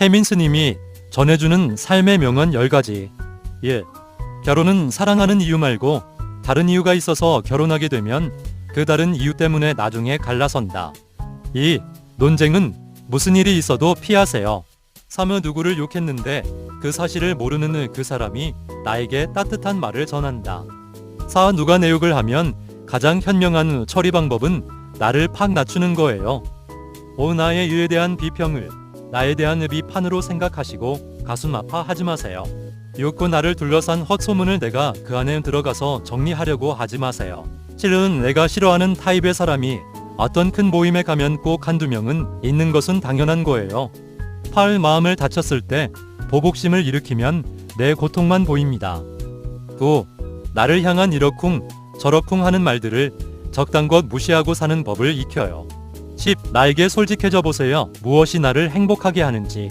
혜민 스님이 전해주는 삶의 명언 10가지. 1. 결혼은 사랑하는 이유 말고 다른 이유가 있어서 결혼하게 되면 그 다른 이유 때문에 나중에 갈라선다. 2. 논쟁은 무슨 일이 있어도 피하세요. 3. 누구를 욕했는데 그 사실을 모르는 그 사람이 나에게 따뜻한 말을 전한다. 4. 누가 내 욕을 하면 가장 현명한 처리 방법은 나를 팍 낮추는 거예요. 5. 나의 유에 대한 비평을 나에 대한 비판으로 생각하시고 가슴 아파하지 마세요. 6. 나를 둘러싼 헛소문을 내가 그 안에 들어가서 정리하려고 하지 마세요. 7. 내가 싫어하는 타입의 사람이 어떤 큰 모임에 가면 꼭 한두 명은 있는 것은 당연한 거예요. 8. 마음을 다쳤을 때 보복심을 일으키면 내 고통만 보입니다. 9. 나를 향한 이러쿵 저러쿵 하는 말들을 적당것 무시하고 사는 법을 익혀요. 10. 나에게 솔직해져 보세요. 무엇이 나를 행복하게 하는지.